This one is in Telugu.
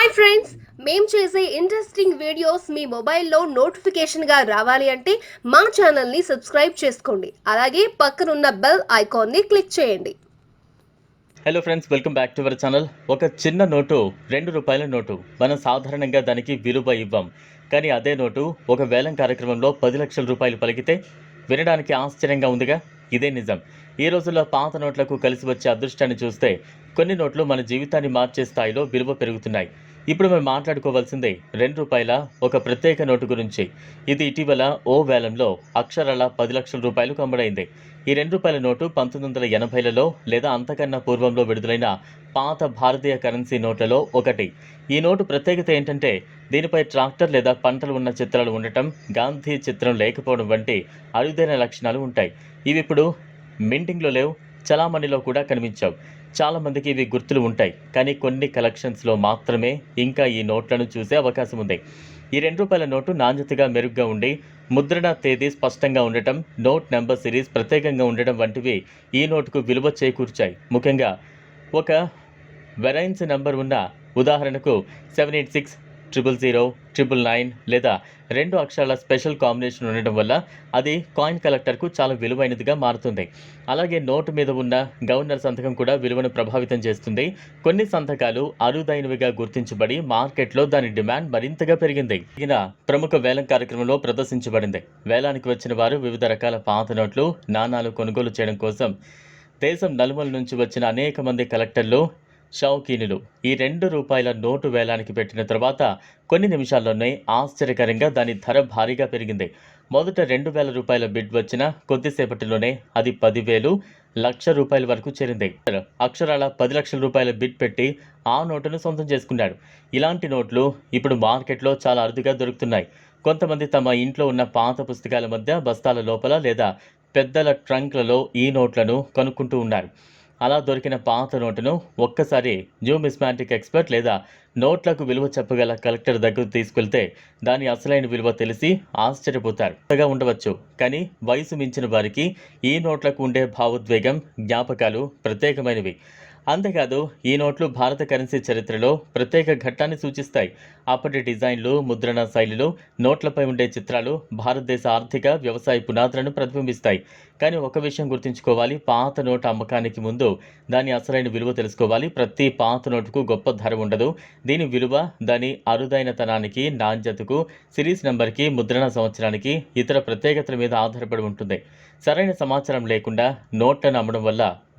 హాయ్ ఫ్రెండ్స్ మేము చేసే ఇంట్రెస్టింగ్ వీడియోస్ మీ మొబైల్లో నోటిఫికేషన్గా రావాలి అంటే మా ఛానల్ని సబ్స్క్రైబ్ చేసుకోండి. అలాగే పక్కనున్న బెల్ ఐకాన్ని క్లిక్ చేయండి. Hello friends welcome back to our channel ఒక చిన్న నోటు రెండు రూపాయల నోటు మనం సాధారణంగా దానికి విలువ ఇవ్వం. కానీ అదే నోటు ఒక వేలం కార్యక్రమంలో పది లక్షల రూపాయలు పలికితే వినడానికి ఆశ్చర్యంగా ఉందిగా? ఇదే నిజం. ఈ రోజుల్లో పాత నోట్లకు కలిసి వచ్చే అదృష్టాన్ని చూస్తే కొన్ని నోట్లు మన జీవితాన్ని మార్చే స్థాయిలో విలువ పెరుగుతున్నాయి. ఇప్పుడు మనం మాట్లాడుకోవాల్సిందే రెండు రూపాయల ఒక ప్రత్యేక నోటు గురించి. ఇది ఇటీవల ఓ వేలంలో అక్షరాల పది లక్షల రూపాయలు కమ్మడైంది. ఈ రెండు రూపాయల నోటు పంతొమ్మిది వందల ఎనభైలలో లేదా అంతకన్నా పూర్వంలో విడుదలైన పాత భారతీయ కరెన్సీ నోట్లలో ఒకటి. ఈ నోటు ప్రత్యేకత ఏంటంటే దీనిపై ట్రాక్టర్ లేదా పంటలు ఉన్న చిత్రాలు ఉండటం గాంధీ చిత్రం లేకపోవడం వంటి అరుదైన లక్షణాలు ఉంటాయి. ఇవి ఇప్పుడు మింటింగ్లో లేవు చలామణిలో కూడా కనిపించావు. చాలామందికి ఇవి గుర్తులు ఉంటాయి కానీ కొన్ని కలెక్షన్స్లో మాత్రమే ఇంకా ఈ నోట్లను చూసే అవకాశం ఉంది. ఈ రెండు రూపాయల నోటు నాణ్యతగా మెరుగ్గా ఉండి ముద్రణ తేదీ స్పష్టంగా ఉండటం నోట్ నెంబర్ సిరీస్ ప్రత్యేకంగా ఉండడం వంటివి ఈ నోటుకు విలువ చేకూర్చాయి. ముఖ్యంగా ఒక వెరైన్స్ నెంబర్ ఉన్న ఉదాహరణకు seven eight six triple zero triple nine లేదా రెండు అక్షరాల స్పెషల్ కాంబినేషన్ ఉండటం వల్ల అది కాయిన్ కలెక్టర్కు చాలా విలువైనదిగా మారుతుంది. అలాగే నోటు మీద ఉన్న గవర్నర్ సంతకం కూడా విలువను ప్రభావితం చేస్తుంది. కొన్ని సంతకాలు అరుదైనవిగా గుర్తించబడి మార్కెట్లో దాని డిమాండ్ మరింతగా పెరిగింది. ఈయన ప్రముఖ వేలం కార్యక్రమంలో ప్రదర్శించబడింది. వేలానికి వచ్చిన వారు వివిధ రకాల పాత నోట్లు నాణాలు కొనుగోలు చేయడం కోసం దేశం నలుమల నుంచి వచ్చిన అనేక మంది కలెక్టర్లు షౌకీనులు. ఈ రెండు రూపాయల నోటు వేలానికి పెట్టిన తర్వాత కొన్ని నిమిషాల్లోనే ఆశ్చర్యకరంగా దాని ధర భారీగా పెరిగింది. మొదట రెండు వేల రూపాయల బిడ్ వచ్చిన కొద్దిసేపటిలోనే అది పదివేలు లక్ష రూపాయల వరకు చేరింది. అక్షరాల పది లక్షల రూపాయల బిడ్ పెట్టి ఆ నోటును సొంతం చేసుకున్నాడు. ఇలాంటి నోట్లు ఇప్పుడు మార్కెట్లో చాలా అరుదుగా దొరుకుతున్నాయి. కొంతమంది తమ ఇంట్లో ఉన్న పాత పుస్తకాల మధ్య బస్తాల లోపల లేదా పెద్దల ట్రంక్లలో ఈ నోట్లను కనుక్కుంటూ ఉన్నారు. అలా దొరికిన పాత నోటును ఒక్కసారి న్యూమిస్మాటిక్ ఎక్స్పర్ట్ లేదా నోట్లకు విలువ చెప్పగల కలెక్టర్ దగ్గరకు తీసుకెళ్తే దాని అసలైన విలువ తెలిసి ఆశ్చర్యపోతారు. కొత్తగా ఉండవచ్చు. కానీ వయసు మించిన వారికి ఈ నోట్లకు ఉండే భావోద్వేగం జ్ఞాపకాలు ప్రత్యేకమైనవి. అంతేకాదు ఈ నోట్లు భారత కరెన్సీ చరిత్రలో ప్రత్యేక ఘట్టాన్ని సూచిస్తాయి. అప్పటి డిజైన్లు ముద్రణ శైలిలో నోట్లపై ఉండే చిత్రాలు భారతదేశ ఆర్థిక వ్యవసాయ పునాదులను ప్రతిబింబిస్తాయి. కానీ ఒక విషయం గుర్తుంచుకోవాలి పాత నోటు అమ్మకానికి ముందు దాని అసలైన విలువ తెలుసుకోవాలి. ప్రతి పాత నోటుకు గొప్ప ధర ఉండదు. దీని విలువ దాని అరుదైనతనానికి నాణ్యతకు సిరీస్ నెంబర్కి ముద్రణ సంవత్సరానికి ఇతర ప్రత్యేకతల మీద ఆధారపడి ఉంటుంది. సరైన సమాచారం లేకుండా నోట్లను అమ్మడం వల్ల